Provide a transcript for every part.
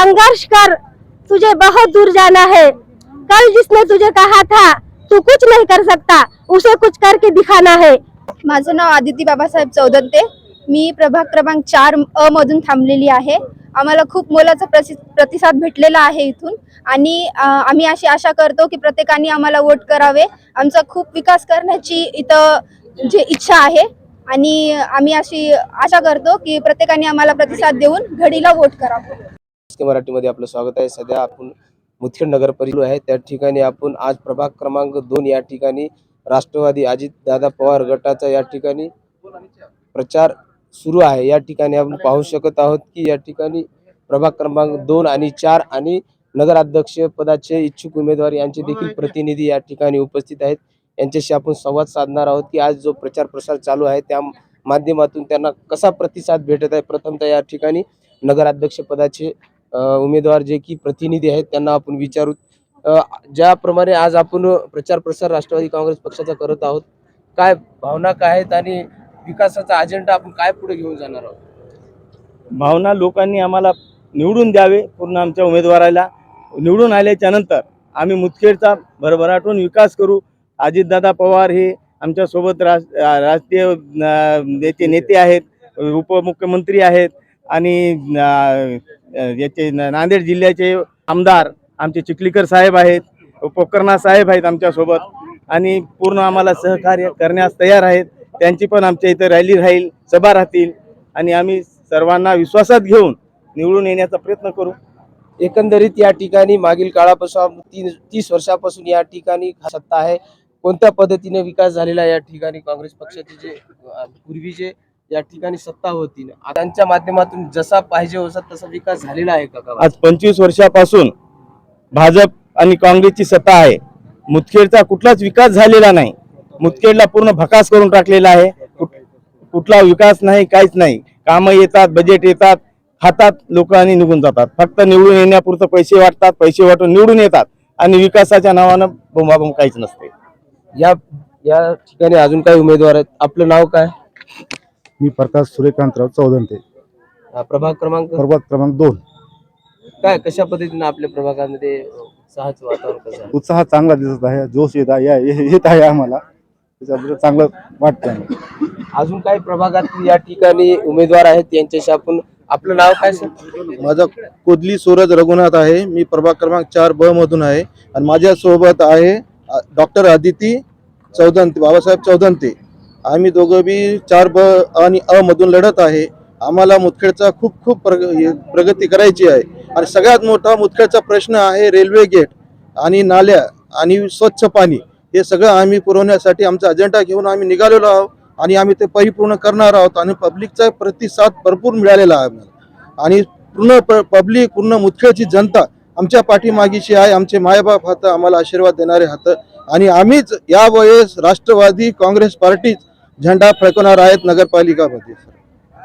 संघर्ष कर तुझे बहुत दूर जाना है। कल जिसने तुझे कहा था तू कुछ नहीं कर सकता उसे कुछ करके दिखाना है। माझं नाव आदिती बाबासाहेब चौदंते मी प्रभाग क्रमांक चार अ मधून थांबलेली आहे. आम्हाला खूप मोलाचा प्रसि प्रतिसाद भेटलेला आहे इथून. आणि आम्ही अशी आशा करतो की प्रत्येकाने आम्हाला वोट करावे. आमचा खूप विकास करण्याची इथं जे इच्छा आहे. आणि आम्ही अशी आशा करतो की प्रत्येकाने आम्हाला प्रतिसाद देऊन घडीला वोट करावं. मराठीमध्ये आपलं स्वागत आहे. सध्या आपण मुदखेड नगर परिषद आहे. त्या ठिकाणी आपण आज प्रभाग क्रमांक दोन या ठिकाणी राष्ट्रवादी अजित दादा पवार गटाचा या ठिकाणी प्रचार सुरू आहे. या ठिकाणी आपण पाहू शकत आहोत की या ठिकाणी प्रभाग क्रमांक दोन आणि चार आणि नगराध्यक्ष पदाचे इच्छुक उमेदवार यांचे देखील प्रतिनिधी या ठिकाणी उपस्थित आहेत. यांच्याशी आपण संवाद साधणार आहोत की आज जो प्रचार प्रसार चालू आहे त्या माध्यमातून त्यांना कसा प्रतिसाद भेटत आहे? प्रथमतः या ठिकाणी नगराध्यक्ष पदाचे उमेदवार जे की प्रतिनिधी आहेत त्यांना आपण विचारू. ज्याप्रमाणे आज आपण प्रचार प्रसार राष्ट्रवादी काँग्रेस पक्षाचा करत आहोत काय भावना काय आहेत आणि विकासाचा अजेंडा आपण काय पुढे घेऊन जाणार आहोत? भावना लोकांनी आम्हाला निवडून द्यावे पूर्ण आमच्या उमेदवाराला निवडून आल्याच्यानंतर आम्ही मुदखेडचा भरभराटून विकास करू. अजितदादा पवार हे आमच्यासोबत राज राजकीय नेते नेते आहेत उपमुख्यमंत्री आहेत आणि याचे नांदेड जिल्ह्याचे आमदार आमचे चिखलीकर साहेब आहेत पोकर्णा साहेब आहेत आमच्यासोबत आणि पूर्ण आम्हाला सहकार्य करण्यास तयार आहेत. त्यांची पण आमच्या इथं रॅली राहील सभा राहतील आणि आम्ही सर्वांना विश्वासात घेऊन निवडून येण्याचा प्रयत्न करू. एकंदरीत या ठिकाणी मागील काळापासून तीन तीस वर्षापासून या ठिकाणी सत्ता आहे. कोणत्या पद्धतीने विकास झालेला या ठिकाणी काँग्रेस पक्षाचे जे पूर्वी पूर्वीचे या ठिकाणी सत्ता होती त्यांच्या माध्यमातून जसा पाहिजे होता तसा विकास झालेला आहे का? आज पंचवीस वर्षापासून भाजप आणि काँग्रेसची सत्ता आहे. मुदखेडचा कुठलाच विकास झालेला नाही. मुदखेडला पूर्ण भकास करून टाकलेला आहे. कुठ- कुठला विकास नाही काहीच नाही. कामं येतात बजेट येतात खातात लोक आणि निघून जातात. फक्त निवडून येण्यापुरतं पैसे वाटतात पैसे वाटून निवडून येतात. आणि विकासाच्या नावानं बोंबाबोंब काहीच नसते. या या ठिकाणी अजून काही उमेदवार आहेत. आपलं नाव काय? मी प्रकाश सूर्यकांतराव चौदंते अ, प्रभाग क्रमांक? प्रभाग क्रमांक दोन. काय कशा पद्धतीने आपल्या प्रभागामध्ये उत्साहाचं वातावरण कसं आहे? उत्साह चांगला दिसत आहे जोश येत आहे ये- येत आहे आम्हाला. त्याच्याबद्दल चांगलं वाटतं आहे. अजून काही प्रभागात या ठिकाणी उमेदवार आहेत यांच्याशी आपण आपलं नाव काय सर? माझा कोदली सूरज रघुनाथ आहे. मी प्रभाग क्रमांक चार ब मधून आहे. आणि माझ्या सोबत आहे डॉक्टर आदिती चौदंते बाबासाहेब चौदंते आम्ही दोघं बी चार ब आणि अ मधून लढत आहे. आम्हाला मुदखेडचा खूप खूप प्रग प्रगती करायची आहे. आणि सगळ्यात मोठा मुदखेडचा प्रश्न आहे रेल्वे गेट आणि नाल्या आणि स्वच्छ पाणी. हे सगळं आम्ही पुरवण्यासाठी आमचा अजेंडा घेऊन आम्ही निघालेलो आहोत आणि आम्ही ते परिपूर्ण करणार आहोत आणि पब्लिकचा प्रतिसाद भरपूर मिळालेला आहे आम्हाला. आणि पूर्ण प- पब्लिक पूर्ण मुदखेडची जनता आमच्या पाठीमागीशी आहे. आमचे मायबाप हात आम्हाला आशीर्वाद देणारे हात. आणि आम्हीच यावेळेस राष्ट्रवादी काँग्रेस पार्टीच झेंडा फडकवणार आहेत नगरपालिकामध्ये.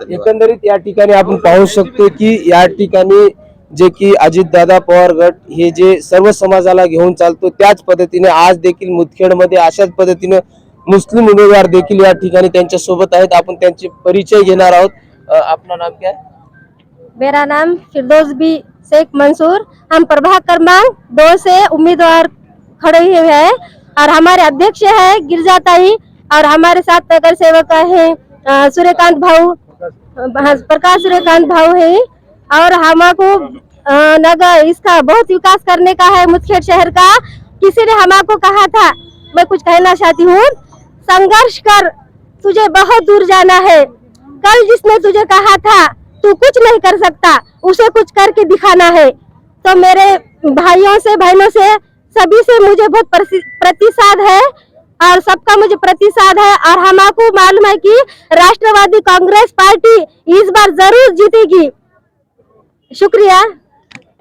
एकंदरीत या ठिकाणी आपण पाहू शकतो की या ठिकाणी जे की अजितदादा पवार गट हे जे सर्व समाजाला घेऊन चालतो त्याच पद्धतीने आज देखील मुदखेडमध्ये अशाच पद्धतीने मुस्लिम उमेदवार देखील या ठिकाणी त्यांच्यासोबत आहेत आपण त्यांचे परिचय घेणार आहोत आपलं नाम क्या? मेरा नाम फिरदौस बी शेख मंसूर हम प्रभाग क्रमांक दो से उम्मीदवार खड़े हुए हैं और हमारे अध्यक्ष है गिरजाताई और हमारे साथ नगर सेवक है सूर्यकांत भाऊ प्रकाश सूर्यकांत भाऊ है, और हमको नगर इसका बहुत विकास करने का है मुदखेड़ शहर का। किसी ने हमको कहा था, मैं कुछ कहना चाहती हूँ, संघर्ष कर, तुझे बहुत दूर जाना है। कल जिसने तुझे कहा था, तू कुछ नहीं कर सकता, उसे कुछ करके दिखाना है। तो मेरे भाइयों से, बहनों से, सभी से मुझे बहुत प्रति- प्रतिसाद है और सबका मुझे प्रतिसाद है और हमको मालूम है कि राष्ट्रवादी कांग्रेस पार्टी इस बार जरूर जीतेगी। शुक्रिया।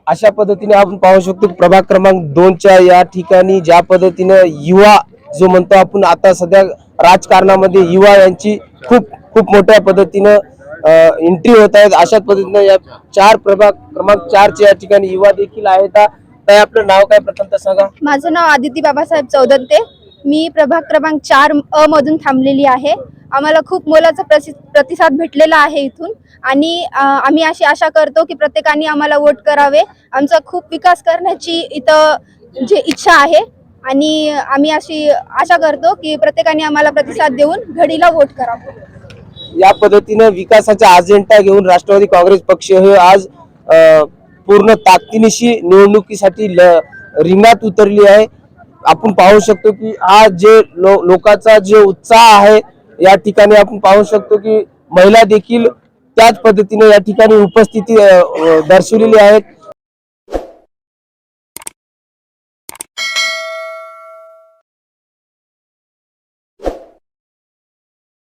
अशा पद्धतीने आपण पाहू शकतो प्रभाग क्रमांक दोनच्या या ठिकाणी ज्या पद्धतीने युवा जो म्हणतो आपण आता सध्या राजकारणामध्ये युवा यांची खूप खूप मोठ्या पद्धतीनं एंट्री होत आहेत. अशाच पद्धतीनं या चार प्रभाग क्रमांक चारच्या या ठिकाणी युवा देखील आहेत. आपलं नाव काय प्रथमतः सांगा. माझं नाव आदिती बाबासाहेब चौदत्ते मी प्रभाग क्रमांक चार अ मधून थांबलेली आहे. आम्हाला खूप मोलाचा प्रसि प्रतिसाद भेटलेला आहे इथून. आणि आम्ही अशी आशा करतो की प्रत्येकाने आम्हाला वोट करावे. आमचा खूप विकास करण्याची इथं जे इच्छा आहे. आणि आम्ही अशी आशा करतो की प्रत्येकाने आम्हाला प्रतिसाद देऊन घडीला वोट करावं. या पद्धतीनं विकासाचा अजेंडा घेऊन राष्ट्रवादी काँग्रेस पक्ष हे आज पूर्ण ताकदीनिशी निवडणुकीसाठी ल- उतरली आहे. आपण पाहू शकतो की हा जे लो, लोकांचा जे उत्साह आहे या ठिकाणी आपण पाहू शकतो की महिला देखील त्याच पद्धतीने या ठिकाणी उपस्थिती दर्शवलेली आहेत.